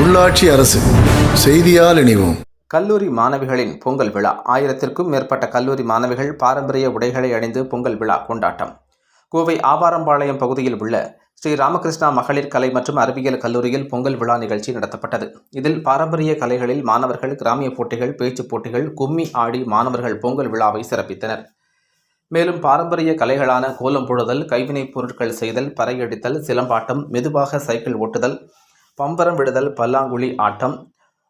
உள்ளாட்சி அரசு செய்தியால் இணைவோம். கல்லூரி மாணவிகளின் பொங்கல் விழா. ஆயிரத்திற்கும் மேற்பட்ட கல்லூரி மாணவிகள் பாரம்பரிய உடைகளை அணிந்து பொங்கல் விழா கொண்டாட்டம். கோவை ஆவாரம்பாளையம் பகுதியில் உள்ள ஸ்ரீ ராமகிருஷ்ணா மகளிர் கலை மற்றும் அறிவியல் கல்லூரியில் பொங்கல் விழா நிகழ்ச்சி நடத்தப்பட்டது. இதில் பாரம்பரிய கலைகளில் மாணவர்கள் கிராமிய போட்டிகள் பேச்சுப் போட்டிகள் கும்மி ஆடி மாணவர்கள் பொங்கல் விழாவை சிறப்பித்தனர். மேலும் பாரம்பரிய கலைகளான கோலம் போடுதல் கைவினைப் பொருட்கள் செய்தல் பறையடித்தல் சிலம்பாட்டம் மெதுவாக சைக்கிள் ஓட்டுதல் பம்பரம் விடுதல் பல்லாங்குழி ஆட்டம்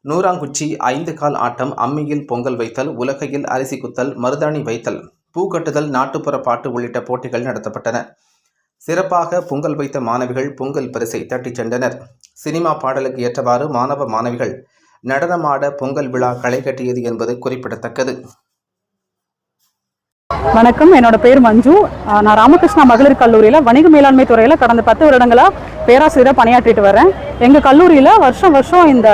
நூறாங்குச்சி ஐந்து கால் ஆட்டம் அம்மியில் பொங்கல் வைத்தல் உலகையில் அரிசி குத்தல் மருதாணி வைத்தல் பூ கட்டுதல் நாட்டுப்புற பாட்டு உள்ளிட்ட போட்டிகள் நடத்தப்பட்டன. சிறப்பாக பொங்கல் வைத்த மாணவிகள் பொங்கல் பரிசை தட்டிச் சென்றனர். சினிமா பாடலுக்கு ஏற்றவாறு மாணவ மாணவிகள் நடனமாட பொங்கல் விழா களை கட்டியது என்பது குறிப்பிடத்தக்கது. வணக்கம். என்னோட பேர் மஞ்சு. நான் ராமகிருஷ்ணா மகளிர் கல்லூரியில் வணிக மேலாண்மை துறையில் கடந்த பத்து வருடங்களாக பேராசிரியராக பணியாற்றிட்டு வரேன். எங்கள் கல்லூரியில் வருஷம் வருஷம் இந்த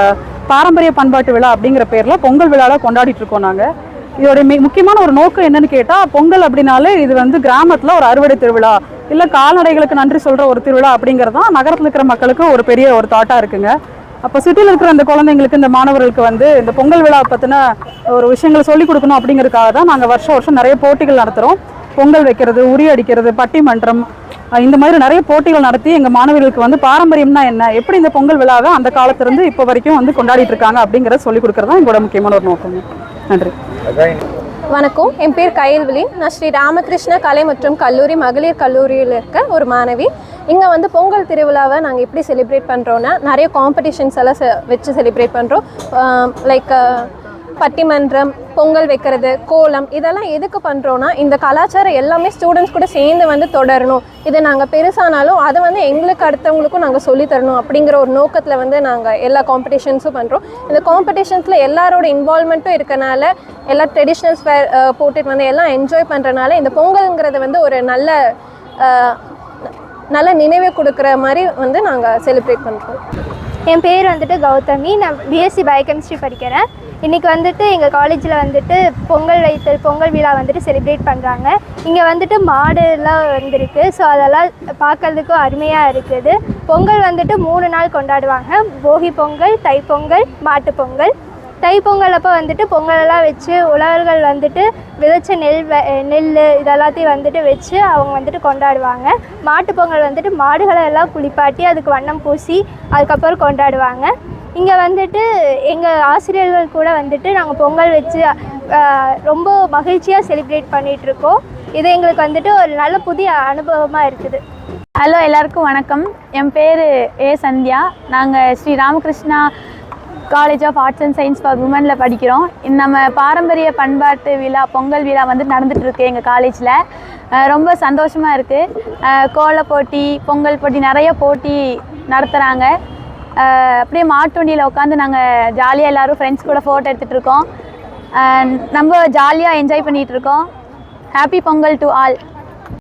பாரம்பரிய பண்பாட்டு விழா அப்படிங்கிற பேரில் பொங்கல் விழாவில் கொண்டாடிட்டு இருக்கோம் நாங்கள் இதோட முக்கியமான ஒரு நோக்கம் என்னன்னு கேட்டால் பொங்கல் அப்படின்னாலே இது வந்து கிராமத்தில் ஒரு அறுவடை திருவிழா இல்லை கால்நடைகளுக்கு நன்றி சொல்கிற ஒரு திருவிழா அப்படிங்கிறது தான் நகரத்தில் இருக்கிற மக்களுக்கு ஒரு பெரிய ஒரு தாட்டாக இருக்குங்க. அப்போ சிட்டியில் இருக்கிற அந்த குழந்தைங்களுக்கு இந்த மாணவர்களுக்கு வந்து இந்த பொங்கல் விழா பற்றின ஒரு விஷயங்களை சொல்லிக் கொடுக்கணும் அப்படிங்கிறதுக்காக தான் நாங்கள் வருஷம் வருஷம் நிறைய போட்டிகள் நடத்துகிறோம் பொங்கல் வைக்கிறது உரி அடிக்கிறது பட்டிமன்றம் இந்த மாதிரி நிறைய போட்டிகள் நடத்தி எங்கள் மாணவர்களுக்கு வந்து பாரம்பரியம்னா என்ன? எப்படி இந்த பொங்கல் விழாவை அந்த காலத்திலிருந்து இப்போ வரைக்கும் வந்து கொண்டாடிட்டு இருக்காங்க அப்படிங்கிறத சொல்லிக் கொடுக்கறது தான் எங்களோட முக்கியமான ஒரு நோக்கம். நன்றி. வணக்கம். என் பேர் கயல்விழி. நான் ஸ்ரீ ராமகிருஷ்ண கலை மற்றும் கல்லூரி மகளிர் கல்லூரியில் இருக்க ஒரு மாணவி. இங்கே வந்து பொங்கல் திருவிழாவை நாங்கள் எப்படி செலிப்ரேட் பண்ணுறோன்னா நிறைய காம்படிஷன்ஸ் எல்லாம் செ- வச்சு செலிப்ரேட் பண்ணுறோம் லைக் பட்டிமன்றம் பொங்கல் வைக்கிறது கோலம் இதெல்லாம் எதுக்கு பண்ணுறோன்னா இந்த கலாச்சாரம் எல்லாமே ஸ்டூடெண்ட்ஸ் கூட சேர்ந்து வந்து தொடரணும். இது நாங்கள் பெருசானாலும் அதை வந்து எங்களுக்கு அடுத்தவங்களுக்கும் நாங்கள் சொல்லித்தரணும் அப்படிங்கிற ஒரு நோக்கத்தில் வந்து நாங்கள் எல்லா காம்படிஷன்ஸும் பண்ணுறோம் இந்த காம்படிஷன்ஸில் எல்லாரோட இன்வால்மெண்ட்டும் இருக்கனால எல்லா ட்ரெடிஷ்னல்ஸ் வேர் போட்டுட்டு வந்து எல்லாம் என்ஜாய் பண்ணுறனால இந்த பொங்கல்ங்கிறது வந்து ஒரு நல்ல நல்ல நினைவை கொடுக்குற மாதிரி வந்து நாங்கள் செலிப்ரேட் பண்ணுறோம் என் பேர் வந்துட்டு கௌதமி. நான் பிஎஸ்சி பயோகெமிஸ்ட்ரி படிக்கிறேன். இன்றைக்கி வந்துட்டு எங்கள் காலேஜில் வந்துட்டு பொங்கல் வைத்தல் பொங்கல் விழா வந்துட்டு செலிப்ரேட் பண்ணுறாங்க இங்கே வந்துட்டு மாடுலாம் வந்திருக்கு. ஸோ அதெல்லாம் பார்க்கறதுக்கும் அருமையாக இருக்குது. பொங்கல் வந்துட்டு மூணு நாள் கொண்டாடுவாங்க. போகி பொங்கல் தைப்பொங்கல் மாட்டுப் பொங்கல். தைப்பொங்கல் அப்போ வந்துட்டு பொங்கலெல்லாம் வச்சு உழவர்கள் வந்துட்டு விதைச்ச நெல் வ- நெல் இதெல்லாத்தையும் வந்துட்டு வச்சு அவங்க வந்துட்டு கொண்டாடுவாங்க. மாட்டு பொங்கல் வந்துட்டு மாடுகளை எல்லாம் குளிப்பாட்டி அதுக்கு வண்ணம் பூசி அதுக்கப்புறம் கொண்டாடுவாங்க. இங்கே வந்துட்டு எங்கள் ஆசிரியர்கள் கூட வந்துட்டு நாங்கள் பொங்கல் வச்சு ரொம்ப மகிழ்ச்சியாக செலிப்ரேட் பண்ணிகிட்ருக்கோம் இது எங்களுக்கு வந்துட்டு ஒரு நல்ல புதிய அனுபவமாக இருக்குது. ஹலோ எல்லாருக்கும் வணக்கம். என் பேர் ஏ சந்தியா. நாங்கள் Sri Ramakrishna college of arts and science for உமனில் படிக்கிறோம். நம்ம பாரம்பரிய பண்பாட்டு விழா பொங்கல் விழா வந்து நடந்துகிட்ருக்கு எங்கள் காலேஜில் ரொம்ப சந்தோஷமாக இருக்குது கோல போட்டி பொங்கல் போட்டி நிறைய போட்டி நடத்துகிறாங்க அப்படியே மாட்டுவண்டியில் உட்காந்து நாங்கள் ஜாலியாக எல்லோரும் ஃப்ரெண்ட்ஸ் கூட ஃபோட்டோ எடுத்துகிட்டு இருக்கோம். நம்ம ஜாலியாக என்ஜாய் பண்ணிகிட்டு இருக்கோம். Happy Pongal to all